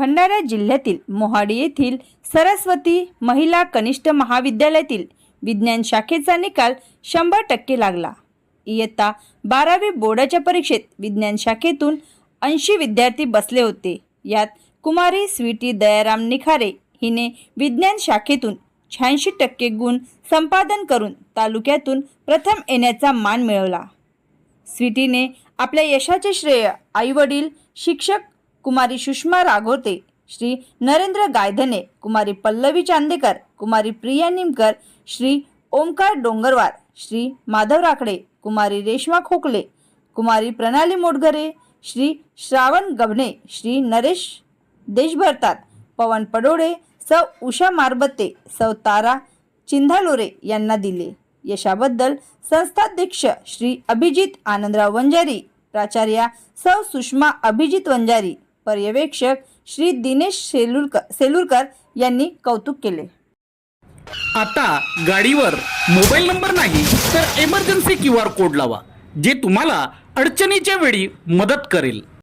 भंडारा जिल्ह्यातील मोहाडी येथील सरस्वती महिला कनिष्ठ महाविद्यालयातील विज्ञान शाखेचा निकाल शंभर टक्के लागला. इयत्ता बारावी बोर्डाच्या परीक्षेत विज्ञान शाखेतून ऐंशी विद्यार्थी बसले होते. यात कुमारी स्वीटी दयाराम निखारे हिने विज्ञान शाखेतून शहाऐंशी टक्के गुण संपादन करून तालुक्यातून प्रथम येण्याचा मान मिळवला. स्वीटीने आपल्या यशाचे श्रेय आईवडील शिक्षक कुमारी सुषमा राघोते श्री नरेंद्र गायधने कुमारी पल्लवी चांदेकर कुमारी प्रिया निमकर श्री ओमकार डोंगरवार श्री माधव राखडे कुमारी रेश्मा खोकले कुमारी प्रणाली मोडघरे श्री श्रावण गबणे श्री नरेश देशभरतात पवन पडोळे सौ उषा मारबते सौ तारा चिंधालोरे यांना दिले. यशाबद्दल संस्थाध्यक्ष श्री अभिजित आनंदराव वंजारी प्राचार्या सौ सुषमा अभिजित वंजारी. पर्यवेक्षक श्री दिनेश सेलुरकर सेलुरकर यांनी कौतुक केले. आता गाडीवर मोबाईल नंबर नाही तर एमर्जन्सी क्यू आर कोड लावा जे तुम्हाला अडचणीच्या वेळी मदत करेल.